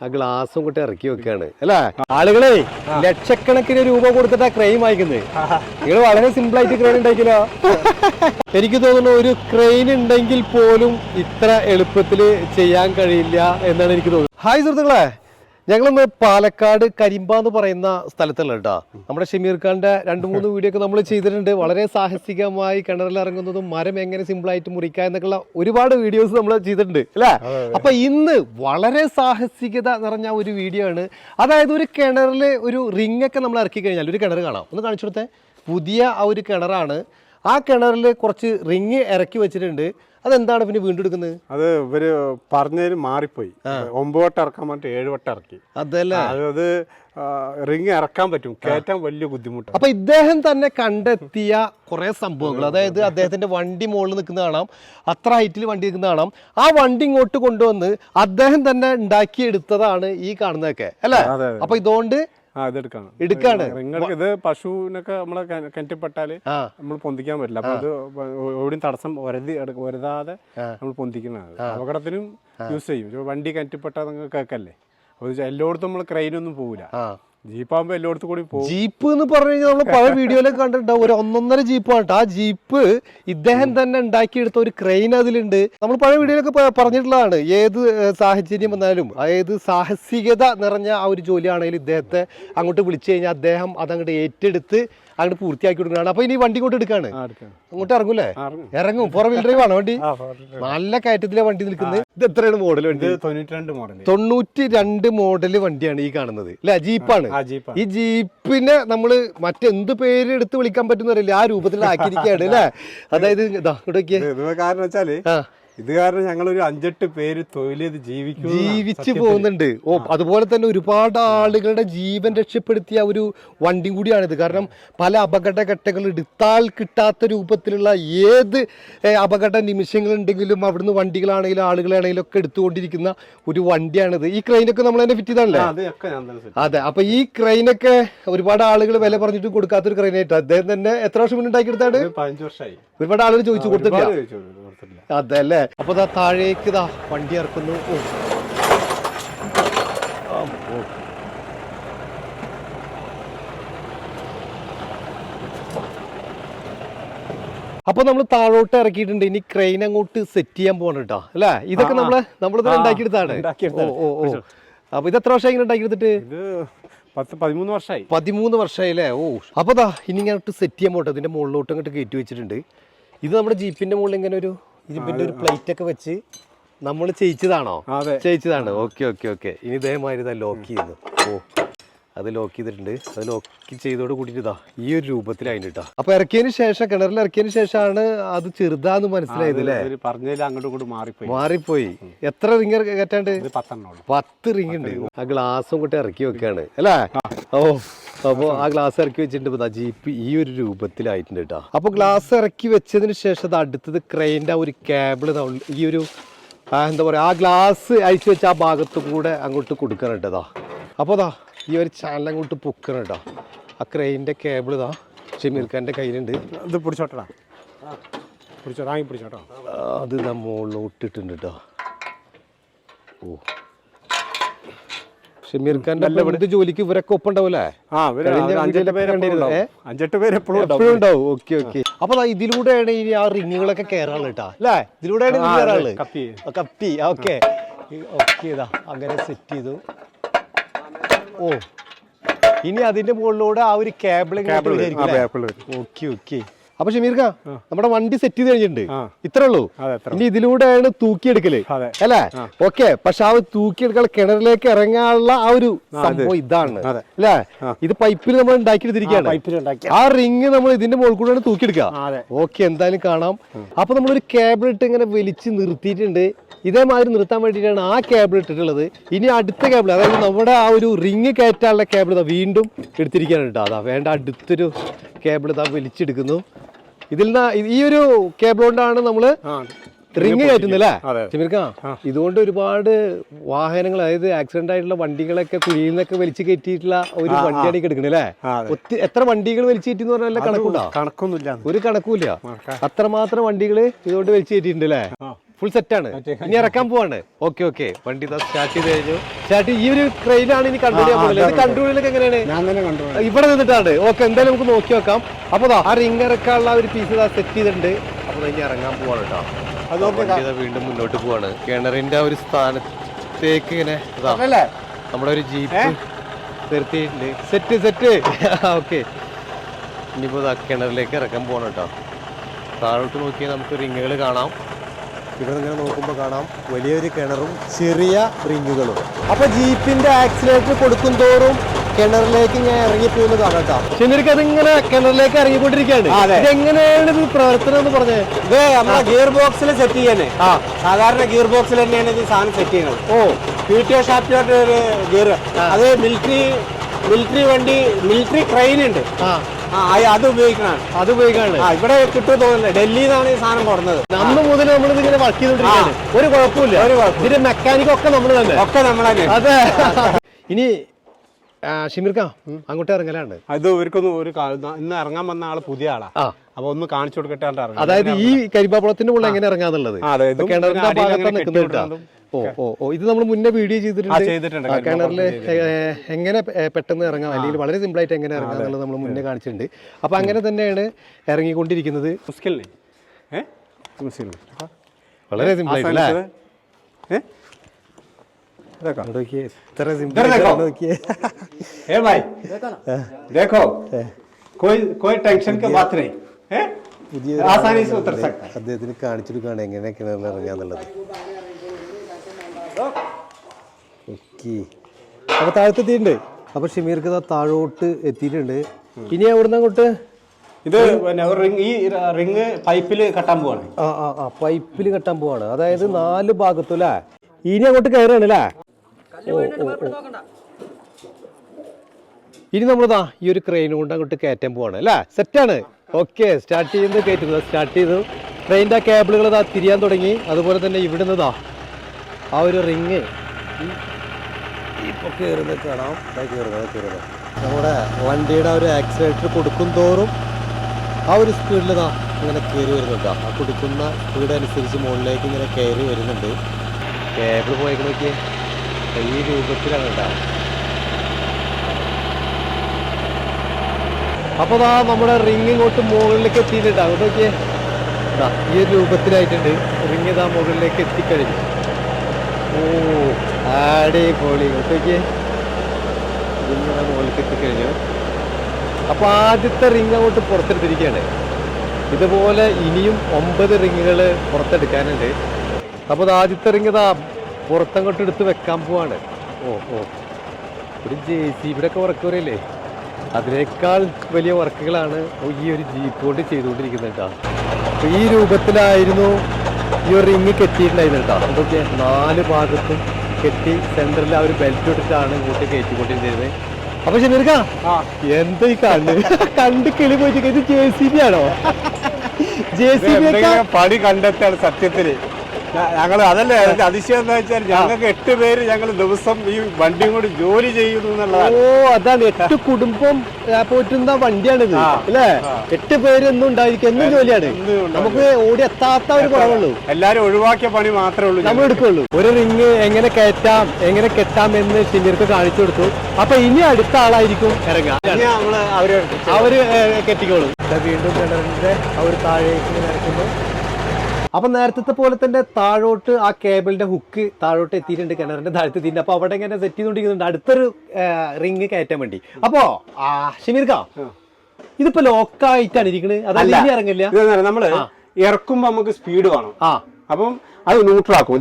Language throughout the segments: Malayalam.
ആ ഗ്ലാസും കൂട്ടി ഇറക്കി വെക്കാണ്. അല്ലേ? ആളുകളെ ലക്ഷക്കണക്കിന് രൂപ കൊടുത്തിട്ടാ ക്രെയിം വായിക്കുന്നത് നിങ്ങൾ വളരെ സിമ്പിൾ ആയിട്ട് ക്രെയിൻ ഉണ്ടാക്കിയല്ലോ എനിക്ക് തോന്നുന്നു ഒരു ക്രെയിൻ ഉണ്ടെങ്കിൽ പോലും ഇത്ര എളുപ്പത്തിൽ ചെയ്യാൻ കഴിയില്ല എന്നാണ് എനിക്ക് തോന്നുന്നത്. ഹായ് സുഹൃത്തുക്കളെ ഞങ്ങളിന്ന് പാലക്കാട് കരിമ്പ എന്ന് പറയുന്ന സ്ഥലത്തുള്ള കേട്ടോ. നമ്മുടെ ഷമീർ ഖാന്റെ രണ്ട് മൂന്ന് വീഡിയോ ഒക്കെ നമ്മൾ ചെയ്തിട്ടുണ്ട്. വളരെ സാഹസികമായി കിണറിൽ ഇറങ്ങുന്നതും മരം എങ്ങനെ സിമ്പിൾ ആയിട്ട് മുറിക്കുക എന്നൊക്കെയുള്ള ഒരുപാട് വീഡിയോസ് നമ്മൾ ചെയ്തിട്ടുണ്ട് അല്ലേ? അപ്പൊ ഇന്ന് വളരെ സാഹസികത നിറഞ്ഞ ഒരു വീഡിയോ ആണ്. അതായത് ഒരു കിണറിൽ ഒരു റിംഗ് ഒക്കെ നമ്മൾ ഇറക്കി കഴിഞ്ഞാൽ ഒരു കിണർ കാണാം. ഒന്ന് കാണിച്ചു കൊടുത്തേ. പുതിയ ആ ഒരു കിണറാണ്. ആ കിണറിൽ കുറച്ച് റിങ് ഇറക്കി വെച്ചിട്ടുണ്ട്. അതെന്താണ് പിന്നെ വീണ്ടും എടുക്കുന്നത്? അത് ഇവർ പറഞ്ഞതിന് മാറിപ്പോയി. ഒമ്പത് വട്ടം ഇറക്കാൻ പറഞ്ഞിട്ട് ഏഴ് വട്ടം ഇറക്കി. അതല്ലേ? അത് റിങ് ഇറക്കാൻ പറ്റും. കയറ്റാൻ വലിയ ബുദ്ധിമുട്ടാണ്. അപ്പൊ ഇദ്ദേഹം തന്നെ കണ്ടെത്തിയ കുറെ സംഭവങ്ങൾ. അതായത് അദ്ദേഹത്തിന്റെ വണ്ടി മുകളിൽ നിൽക്കുന്ന കാണാം. അത്ര ഹൈറ്റിൽ വണ്ടി നിൽക്കുന്ന കാണാം. ആ വണ്ടി ഇങ്ങോട്ട് കൊണ്ടുവന്ന് അദ്ദേഹം തന്നെ ഉണ്ടാക്കിയെടുത്തതാണ് ഈ കാണുന്നതൊക്കെ. അല്ലേ. അപ്പൊ ഇതുകൊണ്ട് ഇതെടുക്കാണ്. എടുക്കാണ്. നിങ്ങൾക്ക് ഇത് പശുവിനൊക്കെ നമ്മളെ കിണറ്റിപ്പെട്ടാൽ നമ്മൾ പൊന്തിക്കാൻ പറ്റില്ല. അപ്പൊ അത് എവിടെയും തടസ്സം ഒരതാതെ നമ്മൾ പൊന്തിക്കുന്നതാണ് അപകടത്തിനും യൂസ് ചെയ്യും. വണ്ടി കിണറ്റിപ്പെട്ടാൽ നിങ്ങൾ കേൾക്കല്ലേ? എല്ലായിടത്തും നമ്മൾ ക്രെയിനൊന്നും പോകില്ല ആ ജീപ്പാകുമ്പോ എല്ലായിടത്തും കൂടി പോകും. ജീപ്പ് എന്ന് പറഞ്ഞു കഴിഞ്ഞാൽ നമ്മൾ പഴയ വീഡിയോയിലൊക്കെ കണ്ടിട്ടുണ്ടാവും. ഒരു ഒന്നൊന്നര ജീപ്പാണ് ആ ജീപ്പ് ഇദ്ദേഹം തന്നെ ഉണ്ടാക്കിയെടുത്ത ഒരു ക്രെയിൻ അതിലുണ്ട്. നമ്മൾ പഴയ വീഡിയോയിലൊക്കെ പറഞ്ഞിട്ടുള്ളതാണ്. ഏത് സാഹചര്യം വന്നാലും ഏത് സാഹസികത നിറഞ്ഞ ആ ഒരു ജോലിയാണെങ്കിലും ഇദ്ദേഹത്തെ അങ്ങോട്ട് വിളിച്ചു കഴിഞ്ഞാൽ അദ്ദേഹം അതങ്ങോട്ട് ഏറ്റെടുത്ത് അങ്ങോട്ട് പൂർത്തിയാക്കി കൊടുക്കുകയാണ് അപ്പൊ ഇനി വണ്ടി കൊണ്ട് എടുക്കാണ്. അങ്ങോട്ട് ഇറങ്ങൂലേ ആ, ഇറങ്ങും. പുറം ഫോർ വീൽ ഡ്രൈവ് ആണോ വണ്ടി? നല്ല കയറ്റത്തിലെ വണ്ടി നിൽക്കുന്നത്. ഇത് എത്രയാണ് മോഡൽ വണ്ടി? തൊണ്ണൂറ്റി രണ്ട് മോഡൽ തൊണ്ണൂറ്റി രണ്ട് മോഡൽ വണ്ടിയാണ് ഈ കാണുന്നത്. അല്ലെ ജീപ്പാണ്. ഈ ജീപ്പിനെ നമ്മൾ മറ്റെന്ത് പേര് എടുത്ത് വിളിക്കാൻ പറ്റുന്ന അറിയില്ല. ആ രൂപത്തിലാക്കിയിരിക്കുകയാണ് അല്ലേ? അതായത് ഇതാ ഇവിടെ നോക്കിയേ. കാരണം വെച്ചാൽ ഇത് കാരണം ഞങ്ങൾ ഒരു അഞ്ചെട്ട് പേര് തൊഴിൽ ചെയ്ത് ജീവിക്കും ജീവിച്ചു പോകുന്നുണ്ട്. ഓ അതുപോലെ തന്നെ ഒരുപാട് ആളുകളുടെ ജീവൻ രക്ഷപ്പെടുത്തിയ ഒരു വണ്ടി കൂടിയാണിത്. കാരണം പല അപകട ഘട്ടങ്ങൾ എടുത്താൽ കിട്ടാത്ത രൂപത്തിലുള്ള ഏത് അപകട അപകട നിമിഷങ്ങളുണ്ടെങ്കിലും അവിടുന്ന് വണ്ടികളാണെങ്കിലും ആളുകളാണെങ്കിലും ഒക്കെ എടുത്തുകൊണ്ടിരിക്കുന്ന ഒരു വണ്ടിയാണിത്. ഈ ക്രെയിനൊക്കെ നമ്മൾ തന്നെ ഫിറ്റ് ചെയ്താണല്ലേ അതെ. അപ്പൊ ഈ ക്രെയിനൊക്കെ ഒരുപാട് ആളുകൾ വില പറഞ്ഞിട്ട് കൊടുക്കാത്തൊരു ക്രെയിനായിട്ട് അദ്ദേഹം തന്നെ എത്ര വർഷം മുന്നേ ഉണ്ടാക്കിയെടുത്താണ് ഒരുപാട് ആളുകൾ ചോദിച്ചു കൊടുത്തിട്ടില്ല. കൊടുത്തിട്ടില്ല. അതെ അല്ലേ അപ്പൊ ഇതാ താഴേക്ക് ഇതാ വണ്ടി ഇറക്കുന്നു. അപ്പൊ നമ്മൾ താഴോട്ട് ഇറക്കിയിട്ടുണ്ട്. ഇനി ക്രെയിൻ അങ്ങോട്ട് സെറ്റ് ചെയ്യാൻ പോകണം കേട്ടോ അല്ലേ? ഇതൊക്കെ. നമ്മൾ നമ്മളിത് ഉണ്ടാക്കിയെടുത്താണ് ഓ. ഓ അപ്പൊ ഇത് എത്ര വർഷം ഇങ്ങനെ ഉണ്ടാക്കിയെടുത്തിട്ട്? പത്ത് പതിമൂന്ന് വർഷമായി. പതിമൂന്ന് വർഷമായില്ലേ ഓ. അപ്പൊ ഇനി ഇങ്ങോട്ട് സെറ്റ് ചെയ്യാൻ പോട്ടെ. ഇതിന്റെ മുകളിലോട്ട് അങ്ങോട്ട് കയറ്റി വെച്ചിട്ടുണ്ട്. ഇത് നമ്മുടെ ജീപ്പിന്റെ മുകളിൽ ഇങ്ങനെ ഒരു ജീപ്പിന്റെ ഒരു പ്ലേറ്റ് ഒക്കെ വെച്ച് നമ്മൾ ചെയ്യിച്ചതാണോ? ചെയ്യിച്ചതാണ്. Okay okay okay. ഇനി ഇതേമാതിരി ഇതാ ലോക്ക് ചെയ്യുന്നു. ഓ. അത് ലോക്ക് ചെയ്തിട്ടുണ്ട്. അത് ലോക്ക് ചെയ്തോട് കൂടിയിട്ട് ഇതാ ഈ ഒരു രൂപത്തിലായിട്ട് കേട്ടോ അപ്പൊ ഇറക്കിയതിന് ശേഷം കിണറിൽ ഇറക്കിയതിന് ശേഷമാണ് അത് ചെറുതാന്ന് മനസ്സിലായത് അല്ലേ? പറഞ്ഞതിൽ അങ്ങോട്ടും ഇങ്ങോട്ടും മാറിപ്പോയി. മാറിപ്പോയി. എത്ര റിങ് കയറ്റാണ്ട്? പത്ത് റിങ് ഉണ്ട്. ആ ഗ്ലാസും കൂട്ടി ഇറക്കി വെക്കാണ്. അല്ലേ? ഓ അപ്പൊ ആ ഗ്ലാസ് ഇറക്കി വെച്ചിട്ടുണ്ട്. ജീപ്പ് ഈ ഒരു രൂപത്തിലായിട്ടുണ്ട് കേട്ടോ അപ്പൊ ഗ്ലാസ് ഇറക്കി വെച്ചതിന് ശേഷം അത് അടുത്തത് ക്രെയിന്റെ ആ ഒരു കേബിൾ ഈ ഒരു എന്താ പറയാ ആ ഗ്ലാസ് അയച്ചു വെച്ച ആ ഭാഗത്തും കൂടെ അങ്ങോട്ട് കൊടുക്കണം കേട്ടോ അപ്പോൾ ദാ ഈ ഒരു ചാനൽ അങ്ങോട്ട് പൊക്കണം കേട്ടോ ആ ക്രെയിന്റെ കേബിൾ ഇതാ ഷമീർ ഖാന്റെ കയ്യിലുണ്ട്. ഇത് പിടിച്ചോട്ടടാ. പിടിച്ചോ വാങ്ങി പിടിച്ചോട്ടോ. അത് ഇതാ മുകളിലോട്ട് ഇട്ടിട്ടുണ്ട് കേട്ടോ ഓ. ഷമീർ ഖാന്റെ ഇവിടുത്തെ ജോലിക്ക് ഇവരൊക്കെ ഒപ്പം ഉണ്ടാവൂലേ അഞ്ചെട്ട് പേര് എപ്പോഴും ഉണ്ടാവും. Okay okay. അപ്പൊ ഇതിലൂടെയാണ് ഇനി ആ റിങ്ങുകളൊക്കെ കയറാൾ കേട്ടാ അല്ലേ? ഇതിലൂടെയാണ് കപ്പി. കപ്പി ഓക്കെ. ഓക്കെ ഇതാ അങ്ങനെ സെറ്റ് ചെയ്തു. ഓ. ഇനി അതിന്റെ മുകളിലൂടെ ആ ഒരു കേബിൾ cable ഓക്കെ ഓക്കെ അപ്പൊ ഷമീർക്ക നമ്മുടെ വണ്ടി സെറ്റ് ചെയ്ത് കഴിഞ്ഞിട്ടുണ്ട്. ഇത്രേ ഉള്ളൂ ഇനി ഇതിലൂടെയാണ് തൂക്കിയെടുക്കൽ. അല്ലേ? ഓക്കെ പക്ഷെ ആ ഒരു തൂക്കിയെടുക്കാൻ കിണറിലേക്ക് ഇറങ്ങാനുള്ള ആ ഒരു സംഭവം ഇതാണ്. അല്ലേ? ഇത് പൈപ്പിൽ നമ്മൾ ഉണ്ടാക്കിയെടുത്തിരിക്കുകയാണ്. ആ റിങ് നമ്മൾ ഇതിന്റെ മുകളിൽ കൂടെയാണ് തൂക്കിയെടുക്കുക. ഓക്കെ എന്തായാലും കാണാം. അപ്പൊ നമ്മളൊരു ഇട്ട് ഇങ്ങനെ വലിച്ച് നിർത്തിയിട്ടുണ്ട്. ഇതേമാതിരി നിർത്താൻ വേണ്ടിയിട്ടാണ് ആ കേബിൾ ഇട്ടിട്ടുള്ളത്. ഇനി അടുത്ത കേബിൾ അതായത് നമ്മുടെ ആ ഒരു റിങ് കയറ്റാനുള്ള കേബിൾ വീണ്ടും എടുത്തിരിക്കുകയാണ് കേട്ടോ. അതാ വേണ്ട അടുത്തൊരു കേബിൾ ഇതാ വലിച്ചെടുക്കുന്നു. ഇതിൽ നിന്ന് ഈ ഒരു കേബിൾ കൊണ്ടാണ് നമ്മൾ ആ. റിങ് കയറ്റുന്നില്ലേ. ചെമിർക്ക ഇതുകൊണ്ട് ഒരുപാട് വാഹനങ്ങൾ അതായത് ആക്സിഡന്റ് ആയിട്ടുള്ള വണ്ടികളൊക്കെ കുഴിയിൽ നിന്നൊക്കെ വലിച്ചു കയറ്റിയിട്ടുള്ള ഒരു വണ്ടിയാണ് എടുക്കണല്ലേ എത്ര വണ്ടികൾ വലിച്ചു കയറ്റി എന്ന് പറഞ്ഞാൽ കണക്കുണ്ടോ? കണക്കൊന്നുമില്ല. ഒരു കണക്കുമില്ല. അത്രമാത്രം വണ്ടികൾ ഇതുകൊണ്ട് വലിച്ചു കയറ്റിയിട്ടുണ്ട് അല്ലേ? ഫുൾ സെറ്റ് ആണ്. ഇനി ഇറക്കാൻ പോവാണ്. ഓക്കെ ഓക്കെ വണ്ടി സ്റ്റാർട്ട് ചെയ്ത് കഴിഞ്ഞു. സ്റ്റാർട്ട് ഈ ഒരു ക്രെയിലാണ് ഇനി കൺട്രോൾ ചെയ്യാൻ പോകുന്നത്. ഇത് കൺട്രോളിലൊക്കെ എങ്ങനെയാണ്? ഞാൻ തന്നെ കണ്ടു ഇവിടെ നിന്നിട്ടാണ്. ഓക്കെ എന്തായാലും നമുക്ക് നോക്കി നോക്കാം. അപ്പൊ ആ റിംഗ് ഇറക്കാനുള്ള ഒരു പീസ് സെറ്റ് ചെയ്തിട്ടുണ്ട്. അപ്പൊ ഇനി ഇറങ്ങാൻ പോവാണ് കേട്ടോ അത് വണ്ടി മുന്നോട്ട് പോവാണ്. കിണറിന്റെ ആ ഒരു സ്ഥാനത്തേക്ക് ഇങ്ങനെ അല്ലേ നമ്മുടെ ഒരു ജീപ്പ് നിർത്തിയിട്ടുണ്ട്. സെറ്റ് സെറ്റ് ഓക്കെ ഇനിയിപ്പോ ദാ കിണറിലേക്ക് ഇറക്കാൻ പോകണം കേട്ടോ താഴോട്ട് നോക്കിയാൽ നമുക്ക് റിങ്ങുകൾ കാണാം. ഇവിടെ ഇങ്ങനെ നോക്കുമ്പോൾ കാണാം വലിയൊരു കിണറും ചെറിയ റിങ്ങുകളും. അപ്പൊ ജീപ്പിന്റെ ആക്സിലേറ്റർ കൊടുക്കും തോറും കിണറിലേക്ക് ഇങ്ങനെ ഇറങ്ങി പോകുന്നത് കാണാം കേട്ടോ. ശരിക്കും അതിങ്ങനെ കിണറിലേക്ക് ഇറങ്ങിക്കൊണ്ടിരിക്കുകയാണ്. അതെ. ഇതെങ്ങനെയാണ് ഇത് പ്രവർത്തനം എന്ന് പറഞ്ഞത് ഇത് നമ്മളെ ഗിയർ ബോക്സിൽ സെറ്റ് ചെയ്യാനേ ആ. സാധാരണ ഗിയർ ബോക്സിൽ തന്നെയാണ് ഇത് സാധനം സെറ്റ് ചെയ്യുന്നത് ഓ. പി ടി ഒ ഷാപ്പിലോട്ട് ഒരു ഗിയർ അത് മിലിറ്ററി മിലിറ്ററി വണ്ടി മിലിറ്ററി ട്രെയിൻ ഉണ്ട്. അത് ഉപയോഗിക്കണം അത് ഉപയോഗിക്കാണ് ഇവിടെ കിട്ടും തോന്നുന്നത്. ഡൽഹിയിൽ നിന്നാണ് ഈ സാധനം കൊടുന്നത് അന്ന് മുതൽ നമ്മൾ ഇതിങ്ങനെ വർക്ക് ചെയ്തോണ്ടിരിക്കുകയാണ് ഒരു കുഴപ്പമില്ല ഒരു ഇതിന്റെ മെക്കാനിക് ഒക്കെ നമ്മൾ തന്നെ. ഒക്കെ നമ്മൾ തന്നെ. അതെ. ഇനി ഷിമിർക്ക അങ്ങോട്ട് ഇറങ്ങലാണ്. അത് ഇവർക്കൊന്നും ഒരു ഇന്ന് ഇറങ്ങാൻ വന്ന ആൾ പുതിയ ആളാ. അപ്പൊ ഒന്ന് കാണിച്ചു കൊടുക്കട്ടെ അതായത് ഈ കരിമ്പാപ്പുളത്തിന്റെ ഉള്ളിൽ എങ്ങനെ ഇറങ്ങാന്നുള്ളത്? അതെ, ഓ ഓ ഓ. ഇത് നമ്മൾ മുന്നേ വീഡിയോ ചെയ്തിട്ടുണ്ട്. കിണറിൽ എങ്ങനെ പെട്ടെന്ന് ഇറങ്ങാം? അല്ലെങ്കിൽ വളരെ സിമ്പിൾ ആയിട്ട് എങ്ങനെ ഇറങ്ങാം എന്നുള്ളത് നമ്മൾ മുന്നേ കാണിച്ചിട്ടുണ്ട്. അപ്പൊ അങ്ങനെ തന്നെയാണ് ഇറങ്ങിക്കൊണ്ടിരിക്കുന്നത്. വളരെ സിമ്പിൾ ആയിട്ടല്ലേ നോക്കിയേ. ഇത്ര സിമ്പിൾ നോക്കിയേ. ഏ ഭായ്. देखो कोई कोई ടെൻഷൻ की बात नहीं है ആസാനി ഉത്തർ അദ്ദേഹത്തിന് കാണിച്ചിട്ട് കാണാം എങ്ങനെ കിണറിൽ ഇറങ്ങാന്നുള്ളത്. ഓക്കെ അപ്പൊ താഴത്തെത്തിയിട്ടുണ്ട്. അപ്പോൾ ഷമീർക്ക് താഴോട്ട് എത്തിയിട്ടുണ്ട്. ഇനി എവിടുന്ന് അങ്ങോട്ട്? ഇത് പിന്നെ റിങ് ഈ റിങ് പൈപ്പിൽ കെട്ടാൻ പോവാണ്. ആ ആ ആ പൈപ്പിൽ കെട്ടാൻ പോവാണ്. അതായത് നാല് ഭാഗത്തും അല്ലേ? ഇനി അങ്ങോട്ട് കയറാണ് അല്ലേ. ഇനി നമ്മളിതാ ഈ ഒരു ക്രെയിൻ കൊണ്ട് അങ്ങോട്ട് കയറ്റാൻ പോവാണ്. അല്ലേ? സെറ്റാണ് ഓക്കെ സ്റ്റാർട്ട് ചെയ്യുന്നത് കയറ്റുന്നത്. സ്റ്റാർട്ട് ചെയ്തു. ട്രെയിനിന്റെ ആ കേബിളുകൾ ഇതാ തിരിയാൻ തുടങ്ങി. അതുപോലെ തന്നെ ഇവിടുന്നതാ ആ ഒരു റിങ്. ഇപ്പോൾ കയറുന്നത് കാണാം കയറുന്നത് കയറുന്നത് നമ്മുടെ വണ്ടിയുടെ ഒരു ആക്സിലേറ്റർ കൊടുക്കും തോറും ആ ഒരു സ്പീഡിൽ ഇതാ ഇങ്ങനെ കയറി വരുന്നുണ്ട്. ആ കൊടുക്കുന്ന സ്പീഡ് അനുസരിച്ച് മുകളിലേക്ക് ഇങ്ങനെ കയറി വരുന്നുണ്ട്. കേബിൾ പോയേക്ക് നോക്കിയേ. ഈ രൂപത്തിലാണ് കേട്ടോ. അപ്പൊ ദാ നമ്മുടെ റിങ് ഇങ്ങോട്ട് മുകളിലേക്ക് എത്തിയിട്ടുണ്ട്. അങ്ങോട്ട് നോക്കിയേ. ഈ രൂപത്തിലായിട്ടുണ്ട്. റിങ് ഇതാ മുകളിലേക്ക് എത്തിക്കഴിഞ്ഞു. ഓ അടിപൊളി. ഒട്ടേക്ക് ഇതാ മുകളിലേക്ക് എത്തിക്കഴിഞ്ഞു അപ്പൊ ആദ്യത്തെ റിങ് അങ്ങോട്ട് പുറത്തെടുത്തിരിക്കുകയാണ്. ഇതുപോലെ ഇനിയും ഒമ്പത് റിങ്ങുകൾ പുറത്തെടുക്കാനുണ്ട്. അപ്പോൾ അത് ആദ്യത്തെ റിങ് ഇതാ പുറത്തങ്ങോട്ട് എടുത്ത് വെക്കാൻ പോവാണ്. ഓ ഓ. ഒരു ജെ സി ബിയുടെയൊക്കെ വർക്ക് വരെയല്ലേ? അതിനേക്കാൾ വലിയ വർക്കുകളാണ് ഈ ഒരു ജീപ്പ് കൊണ്ട് ചെയ്തുകൊണ്ടിരിക്കുന്നത് കേട്ടോ. അപ്പോൾ ഈ രൂപത്തിലായിരുന്നു ഈ ഒരു റിങ് കെട്ടിയിട്ടുണ്ടായിരുന്നു കേട്ടോ. നാല് ഭാഗത്തും കെട്ടി സെന്ററിൽ ആ ഒരു ബെൽറ്റ് ഇട്ടിട്ടാണ് ഇങ്ങോട്ട് കയറ്റിക്കൊണ്ടിരുന്നത് അപ്പൊ ശനിർക്ക ആ. എന്താ ഈ കണ്ണ്? കണ്ട് കിളി പോയിട്ട് ജെ സി ബി ആണോ? ജെ സി ബി പണി കണ്ടെത്താണ് സത്യത്തിൽ. ഞങ്ങൾ അതല്ലേ അതിന്റെ അതിശയം എന്താ വെച്ചാൽ ഞങ്ങൾക്ക് എട്ട് പേര് ഞങ്ങൾ ദിവസം ഈ വണ്ടിയും കൂടി ജോലി ചെയ്യുന്നു എന്നുള്ളതാണ്. ഓ അതാണ്. എട്ട് കുടുംബം പോറ്റുന്ന വണ്ടിയാണിത് ആ. അല്ലേ? എട്ട് പേര് എന്നും ഉണ്ടായിരിക്കും എന്നും ജോലിയാണ്. നമുക്ക് ഓടി എത്താത്ത ഒരു കുറവുള്ളൂ. എല്ലാരും ഒഴിവാക്കിയ പണി മാത്രമേ ഉള്ളൂ നമ്മൾ എടുക്കുള്ളൂ. ഒരു റിങ് എങ്ങനെ കയറ്റാം എങ്ങനെ കെട്ടാം എന്ന് ഷിമിർക്ക് കാണിച്ചു കൊടുത്തു. അപ്പൊ ഇനി അടുത്ത ആളായിരിക്കും ഇറങ്ങാം അവർ അവർ കെട്ടിക്കോളും. വീണ്ടും കിണറിന്റെ ഒരു താഴേക്ക് ഇറക്കുന്നു അപ്പൊ നേരത്തെ പോലെ തന്നെ താഴോട്ട് ആ കേബിളിന്റെ ഹുക്ക് താഴോട്ട് എത്തിയിട്ടുണ്ട് കിണറിന്റെ താഴത്ത് എത്തിയിട്ടുണ്ട്. അപ്പൊ അവിടെ ഇങ്ങനെ സെറ്റ് ചെയ്തുകൊണ്ടിരിക്കുന്നുണ്ട് അടുത്തൊരു റിങ് കയറ്റാൻ വേണ്ടി. അപ്പോ ആ ഷമീർക്ക ഇതിപ്പോ ലോക്കായിട്ടാണ് ഇരിക്കുന്നത് അതല്ല ഇറങ്ങില്ല. നമ്മൾ ഇറക്കുമ്പോ നമുക്ക് സ്പീഡ് വേണം. ആ. അപ്പം അത് ന്യൂട്രാക്കും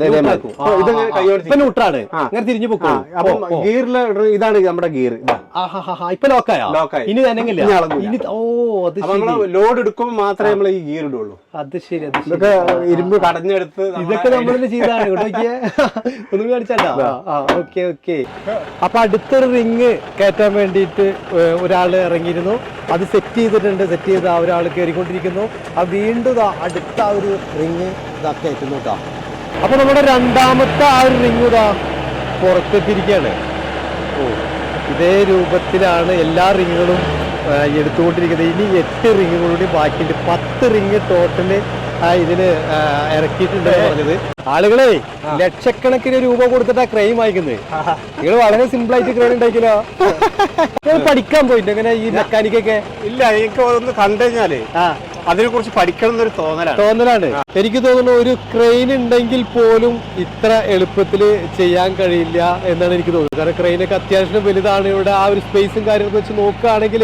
ഇപ്പൊ ന്യൂട്രാണ്. അങ്ങനെ തിരിഞ്ഞു ആ, പൊക്കോളൂ അപ്പം. ഗിയറിൽ ഇതാണ് നമ്മുടെ ഗിയർ. ഇപ്പൊ ലോക്കായോ. ഇനി തന്നെ ഓ അത് ലോഡ് എടുക്കുമ്പോൾ മാത്രമേ നമ്മൾ ഈ ഗിയർ ഇടുള്ളൂ. അത് ശരി അത് ഇതൊക്കെ ഇരുമ്പ് കടഞ്ഞെടുത്ത് ഇതൊക്കെ നമ്മൾ ചെയ്താണ്. ഒന്നും കാണിച്ചാലോ ഓക്കെ ഓക്കെ. അപ്പൊ അടുത്തൊരു റിങ് കയറ്റാൻ വേണ്ടിയിട്ട് ഒരാൾ ഒരാൾ ഇറങ്ങിയിരുന്നു. അത് സെറ്റ് ചെയ്തിട്ടുണ്ട്. സെറ്റ് ചെയ്ത് ആ ഒരാൾ കയറിക്കൊണ്ടിരിക്കുന്നു ആ വീണ്ടും അടുത്ത ആ ഒരു റിങ് ഇതാ കയറ്റുന്നു കേട്ടോ. അപ്പൊ നമ്മുടെ രണ്ടാമത്തെ ആ ഒരു റിങ് ഇതാ പുറത്തെത്തിയിരിക്കുകയാണ്. ഓ ഇതേ രൂപത്തിലാണ് എല്ലാ റിങ്ങുകളും എടുത്തുകൊണ്ടിരിക്കുന്നത്. ഇനി എട്ട് റിങ്ങുകളുടെ ബാക്കിയുണ്ട്. പത്ത് റിങ് ടോട്ടൽ ആ ഇതിൽ ആ, ഇറക്കിയിട്ടുണ്ട് പറഞ്ഞത്. ആളുകളെ ലക്ഷക്കണക്കിന് രൂപ കൊടുത്തിട്ടാ ക്രെയിം വായിക്കുന്നത് നിങ്ങൾ വളരെ സിമ്പിൾ ആയിട്ട് ക്രൈം ഉണ്ടാക്കിയല്ലോ പഠിക്കാൻ പോയിട്ടുണ്ട്. എങ്ങനെ ഈ മെക്കാനിക്കൊക്കെ ഇല്ല എനിക്ക് ഒന്ന് കണ്ടു കഴിഞ്ഞാൽ ആ അതിനെ കുറിച്ച് പഠിക്കണം എന്നൊരു തോന്നലാണ്. തോന്നലാണ് എനിക്ക് തോന്നുന്നു ഒരു ക്രെയിൻ ഉണ്ടെങ്കിൽ പോലും ഇത്ര എളുപ്പത്തിൽ ചെയ്യാൻ കഴിയില്ല എന്നാണ് എനിക്ക് തോന്നുന്നത്. കാരണം ക്രെയിനൊക്കെ അത്യാവശ്യം വലുതാണ്. ഇവിടെ ആ ഒരു സ്പേസും കാര്യങ്ങളൊക്കെ വെച്ച് നോക്കുകയാണെങ്കിൽ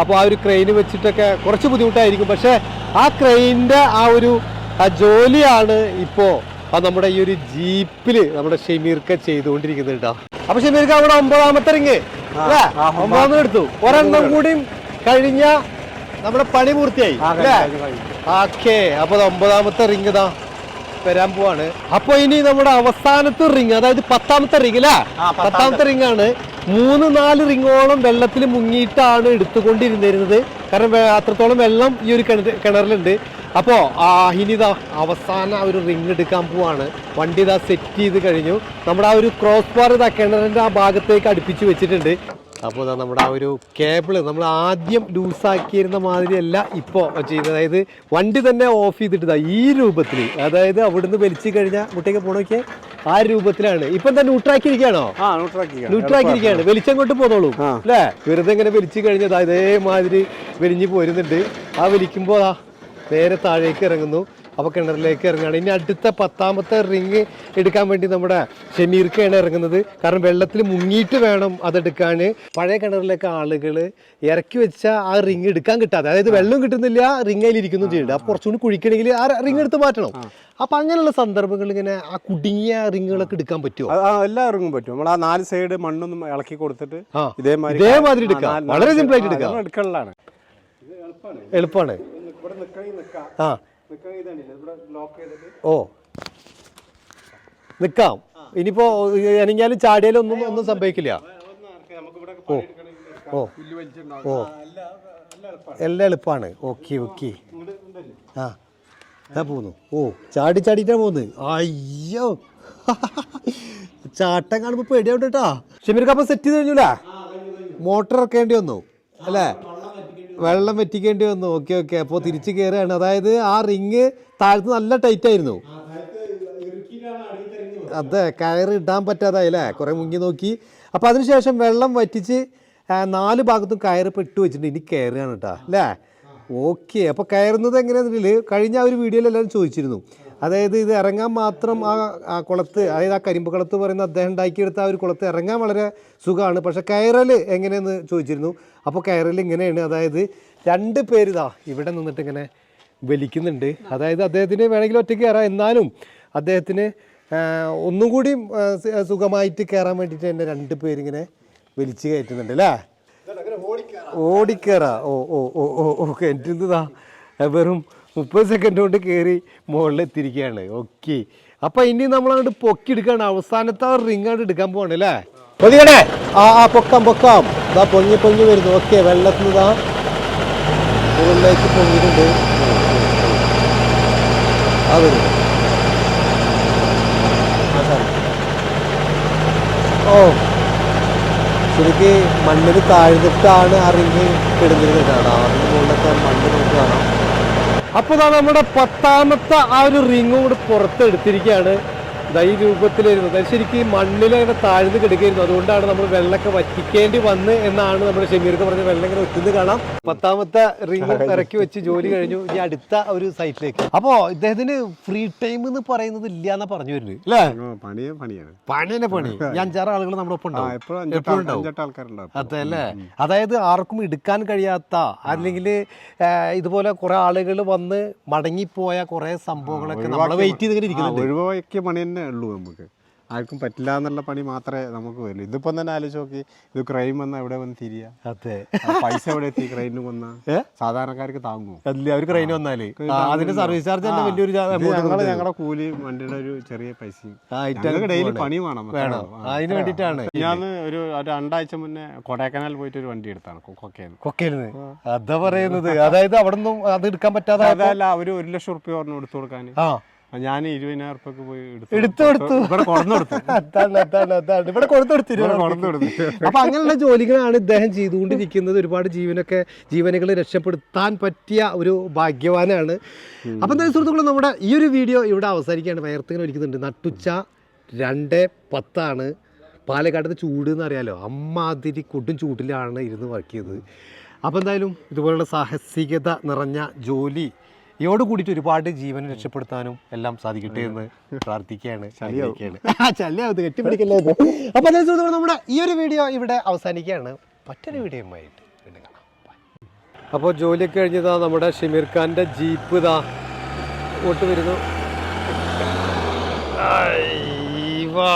അപ്പോൾ ആ ഒരു ക്രെയിൻ വെച്ചിട്ടൊക്കെ കുറച്ച് ബുദ്ധിമുട്ടായിരിക്കും. പക്ഷേ ആ ക്രെയിനിന്റെ ആ ഒരു ആ ജോലിയാണ് ഇപ്പോൾ ആ നമ്മുടെ ഈ ഒരു ജീപ്പിൽ നമ്മുടെ ഷെമീർക്ക ചെയ്തുകൊണ്ടിരിക്കുന്നുണ്ടോ അപ്പൊ ഷെമീർക്ക അവിടെ ഒമ്പതാമത്തെ റിങ്. ഒമ്പതാമത് എടുത്തു. ഒരെണ്ണം കൂടിയും കഴിഞ്ഞ നമ്മുടെ പണി പൂർത്തിയായി ഓക്കേ അപ്പൊ ഒമ്പതാമത്തെ റിങ് ഇതാ വരാൻ പോവാണ്. അപ്പൊ ഇനി നമ്മുടെ അവസാനത്തെ റിംഗ് അതായത് പത്താമത്തെ റിങ് അല്ലേ? പത്താമത്തെ. റിംഗ് ആണ്. മൂന്ന് നാല് റിങ്ങോളം വെള്ളത്തിൽ മുങ്ങിയിട്ടാണ് എടുത്തുകൊണ്ടിരുന്നിരുന്നത്. കാരണം അത്രത്തോളം വെള്ളം ഈ ഒരു കിണ- കിണറിലുണ്ട്. അപ്പോൾ ആ ഇനി ഇതാ അവസാന ആ ഒരു റിങ് എടുക്കാൻ പോവാണ്. വണ്ടി ഇതാ സെറ്റ് ചെയ്ത് കഴിഞ്ഞു. നമ്മുടെ ആ ഒരു ക്രോസ് ബാർ ഇതാ കിണറിന്റെ ആ ഭാഗത്തേക്ക് അടുപ്പിച്ച് വെച്ചിട്ടുണ്ട്. അപ്പോൾ ഇതാ നമ്മുടെ ആ ഒരു കേബിൾ നമ്മൾ ആദ്യം ലൂസാക്കിയിരുന്ന മാതിരിയല്ല ഇപ്പോൾ ചെയ്യുന്നത്. അതായത് വണ്ടി തന്നെ ഓഫ് ചെയ്തിട്ട് ഈ രൂപത്തിൽ അതായത് അവിടുന്ന് വലിച്ചു കഴിഞ്ഞാൽ മുട്ടേക്ക് പോണോക്കെ ആ രൂപത്തിലാണ്. ഇപ്പം തന്നെ ന്യൂട്രാക്കിയിരിക്കുകയാണോ? ആ ന്യൂട്രാക്കി കൊണ്ട് വലിച്ചങ്ങോട്ട് പോന്നോളൂ. അല്ലേ? വെറുതെ ഇങ്ങനെ വലിച്ചു കഴിഞ്ഞത് ഇതേമാതിരി വലിഞ്ഞു പോരുന്നുണ്ട്. ആ വലിക്കുമ്പോൾ ആ നേരെ താഴേക്ക് ഇറങ്ങുന്നു. അപ്പോൾ കിണറിലേക്ക് ഇറങ്ങുകയാണ്. ഇനി അടുത്ത പത്താമത്തെ റിങ് എടുക്കാൻ വേണ്ടി നമ്മുടെ ഷമീർക്കാണ് ഇറങ്ങുന്നത്. കാരണം വെള്ളത്തിൽ മുങ്ങിയിട്ട് വേണം അതെടുക്കാൻ. പഴയ കിണറിലേക്ക് ആളുകൾ ഇറക്കി വെച്ച ആ റിങ് എടുക്കാൻ കിട്ടാതെ. അതായത് വെള്ളം കിട്ടുന്നില്ല റിങ് അതിൽ ഇരിക്കുന്നു ചെയ്യുന്നുണ്ട് അപ്പോൾ കുറച്ചുകൂടി കുഴിക്കണമെങ്കിൽ ആ റിങ് എടുത്ത് മാറ്റണം. അപ്പം അങ്ങനെയുള്ള സന്ദർഭങ്ങൾ ഇങ്ങനെ ആ കുടുങ്ങിയ റിങ്ങുകളൊക്കെ എടുക്കാൻ പറ്റുമോ എല്ലാ റിങ്ങും പറ്റും. നമ്മൾ ആ നാല് സൈഡ് മണ്ണൊന്നും ഇളക്കി കൊടുത്തിട്ട് ഇതേമാതിരി ഇതേമാതിരി എടുക്കാം. വളരെ സിമ്പിൾ ആയിട്ട് എടുക്കാം. എളുപ്പമാണ് ആ. ഓ. നിക്കാം. ഇനിയിപ്പോ അനങ്ങിയാലും ചാടിയാലും ഒന്നും ഒന്നും സംഭവിക്കില്ല. ഓ. ഓ. ഓ. എല്ലാം എളുപ്പമാണ് ഓക്കെ ഓക്കെ. ആ. ഞാൻ പോന്നു. ഓ ചാടി ചാടിട്ടാ പോകുന്നത് അയ്യോ. ചാട്ടം കാണുമ്പോ പേടിയാവും കേട്ടാ ഷെമീർക്ക് അപ്പൊ സെറ്റ് ചെയ്ത് കഴിഞ്ഞൂല മോട്ടർ ഇറക്കേണ്ടി വന്നു. അല്ലേ? വെള്ളം വറ്റിക്കേണ്ടി വന്നു. Okay okay. അപ്പോൾ തിരിച്ചു കയറുകയാണ് അതായത് ആ റിങ് താഴത്ത് നല്ല ടൈറ്റ് ആയിരുന്നു. അതെ കയറി ഇടാൻ പറ്റാതായി അല്ലേ? കുറെ മുങ്ങി നോക്കി. അപ്പോൾ അതിനുശേഷം വെള്ളം വറ്റിച്ച് നാല് ഭാഗത്തും കയറ് പെട്ട് വെച്ചിട്ടുണ്ട്. ഇനി കയറുകയാണ് കേട്ടോ അല്ലേ? ഓക്കെ. അപ്പോൾ കയറുന്നത് എങ്ങനെയാണെന്നുണ്ടെങ്കിൽ കഴിഞ്ഞ ആ ഒരു വീഡിയോയിൽ എല്ലാവരും ചോദിച്ചിരുന്നു. അതായത് ഇത് ഇറങ്ങാൻ മാത്രം ആ ആ കുളത്ത് അതായത് ആ കരിമ്പ് കുളത്ത് പറയുന്ന അദ്ദേഹം ഉണ്ടാക്കിയെടുത്ത ആ ഒരു കുളത്ത് ഇറങ്ങാൻ വളരെ സുഖമാണ് പക്ഷെ കയറൽ എങ്ങനെയെന്ന് ചോദിച്ചിരുന്നു അപ്പോൾ കയറൽ ഇങ്ങനെയാണ് അതായത് രണ്ട് പേര് ഇതാ ഇവിടെ നിന്നിട്ട് ഇങ്ങനെ വലിക്കുന്നുണ്ട് അതായത് അദ്ദേഹത്തിന് വേണമെങ്കിൽ ഒറ്റയ്ക്ക് കയറാം എന്നാലും അദ്ദേഹത്തിന് ഒന്നും കൂടി സുഖമായിട്ട് കയറാൻ വേണ്ടിയിട്ട് തന്നെ രണ്ട് പേരിങ്ങനെ വലിച്ചു കയറ്റുന്നുണ്ട് അല്ലേ ഓടിക്കയറാ ഓ ഓ ഓ ഓ ഓ കിണറ്റിന്നതാ വെറും മുപ്പത് സെക്കൻഡ് കൊണ്ട് കയറി മുകളിലെത്തിയിരിക്കുകയാണ്. ഓക്കെ അപ്പൊ ഇനി നമ്മൾ അങ്ങോട്ട് പൊക്കിയെടുക്കാണ്. അവസാനത്തെ റിങ് അങ്ങോട്ട് എടുക്കാൻ പോവാണ് അല്ലേ? പൊതികണേ ആ ആ പൊക്കാം പൊക്കാം. ഇതാ പൊങ്ങി പൊങ്ങി വരുന്നു. ഓക്കെ വെള്ളത്തിൽ ഇതാ മുകളിലേക്ക് പൊങ്ങിയിട്ടുണ്ട്. ആ വരുന്നു ഓ. ശരിക്ക് മണ്ണിന് താഴ്ന്നിട്ടാണ് ആ റിങ് കിടന്നിരുന്നത് കാണാം അതിന് മുകളിലൊക്കെ മണ്ണ് നമുക്ക് കാണാം. അപ്പൊ ദാ നമ്മുടെ പത്താമത്തെ ആ ഒരു റിങ്ങും കൂടെ പുറത്തെടുത്തിരിക്കുകയാണ്. ഈ രൂപത്തിലായിരുന്നു അത് ശരിക്കും മണ്ണിൽ അങ്ങനെ താഴ്ന്ന് കിടക്കുകയായിരുന്നു. അതുകൊണ്ടാണ് നമ്മൾ വെള്ളമൊക്കെ വറ്റിക്കേണ്ടി വന്ന് എന്നാണ് നമ്മുടെ ഷമീർക്ക് പറഞ്ഞ വെള്ളം ഇങ്ങനെ ഒറ്റുന്നത് കാണാം. പത്താമത്തെ റിങ് ഇറക്കി വെച്ച് ജോലി കഴിഞ്ഞു. ഇനി അടുത്ത ഒരു സൈറ്റിലേക്ക്. അപ്പോ ഇദ്ദേഹത്തിന് ഫ്രീ ടൈം എന്ന് പറയുന്നത് ഇല്ല എന്നാ പറഞ്ഞു വരുന്നത്. അല്ലേ പണിയെ പണിയാണ്. പണി തന്നെ പണി. ഈ അഞ്ചാറ് ആളുകൾ നമ്മുടെ ഒപ്പം അതല്ലേ ഉണ്ടാവും. അതെ അല്ലേ? അതായത് ആർക്കും എടുക്കാൻ കഴിയാത്ത അല്ലെങ്കിൽ ഇതുപോലെ കുറെ ആളുകൾ വന്ന് മടങ്ങിപ്പോയ കുറെ സംഭവങ്ങളൊക്കെ നമ്മളെ വെയിറ്റ് ചെയ്തിങ്ങനെ ഇരിക്കുന്നത് ഒഴിവാക്കിയ പണി തന്നെ ഉള്ളൂ നമുക്ക്. ആർക്കും പറ്റില്ല എന്നുള്ള പണി മാത്രമേ നമുക്ക് വരൂ ഇതിപ്പം തന്നെ ആലോചിച്ച് നോക്കി. ഇത് ക്രൈം വന്നാൽ എവിടെ വന്ന് തിരിയ? അതെ. പൈസ എവിടെ എത്തി ക്രൈമിന് കൊന്ന? സാധാരണക്കാർക്ക് താങ്ങും അല്ല അവർ ക്രൈൻ വന്നാൽ. അതിന്റെ സർവീസ് ചാർജ് തന്നെ വലിയൊരു ഞങ്ങൾ ഞങ്ങളുടെ കൂലി വണ്ടിയുടെ ഒരു ചെറിയ പൈസയും. ഡെയിലി പണി. വേണം അതിന് വേണ്ടിട്ടാണ് ഞാൻ ഒരു രണ്ടാഴ്ച മുന്നേ കൊടൈക്കനാൽ പോയിട്ട് ഒരു വണ്ടി എടുത്താണ് കൊക്കയെന്ന് കൊക്കയിലിന്ന് അതാ പറയുന്നത്. അതായത് അവിടെ നിന്നും അത് എടുക്കാൻ പറ്റാതെ അതല്ല ഒരു ഒരു ലക്ഷം റുപ്യ പറഞ്ഞു എടുത്തു കൊടുക്കാൻ. ഞാൻ ഇരുപതിനായിരം ഉറുപ്പൊക്കെ പോയി എടുത്തു. കൊടുത്തു. ഇവിടെ കൊടുത്തു ഇവിടെ കൊടുത്തെടുത്തിരുന്നു ഇവിടെ കൊണ്ടു കൊടുത്തു അപ്പൊ അങ്ങനെയുള്ള ജോലികളാണ് ഇദ്ദേഹം ചെയ്തുകൊണ്ടിരിക്കുന്നത്. ഒരുപാട് ജീവനൊക്കെ ജീവനുകളെ രക്ഷപ്പെടുത്താൻ പറ്റിയ ഒരു ഭാഗ്യവാനാണ്. അപ്പൊ എന്തായാലും സുഹൃത്തുക്കൾ നമ്മുടെ ഈ ഒരു വീഡിയോ ഇവിടെ അവസാനിക്കുകയാണ്. വയർത്തിങ്ങനെ ഒരുക്കുന്നുണ്ട് നട്ടുച്ച രണ്ട് പത്താണ്. പാലക്കാട്ടത്തെ ചൂട് എന്ന് അറിയാലോ അമ്മാതിരി കൊടും ചൂടിലാണ് ഇരുന്ന് വർക്ക് ചെയ്തത്. അപ്പോൾ എന്തായാലും ഇതുപോലുള്ള സാഹസികത നിറഞ്ഞ ജോലി ഇയോട് കൂടിയിട്ട് ഒരുപാട് ജീവൻ രക്ഷപ്പെടുത്താനും എല്ലാം സാധിക്കട്ടെ എന്ന് പ്രാർത്ഥിക്കുകയാണ് അപ്പൊ കെട്ടിപ്പിടിക്കല്ലേ. അപ്പോൾ നമ്മുടെ ഈ ഒരു വീഡിയോ ഇവിടെ അവസാനിക്കുകയാണ്. മറ്റൊരു വീഡിയോയുമായിട്ട് വീണ്ടും കാണാം. അപ്പോൾ ജോലിയൊക്കെ കഴിഞ്ഞതാ നമ്മുടെ ഷമീർ ഖാന്റെ ജീപ്പ് ഇതാ ഓട്ട് വരുന്നു. വാ.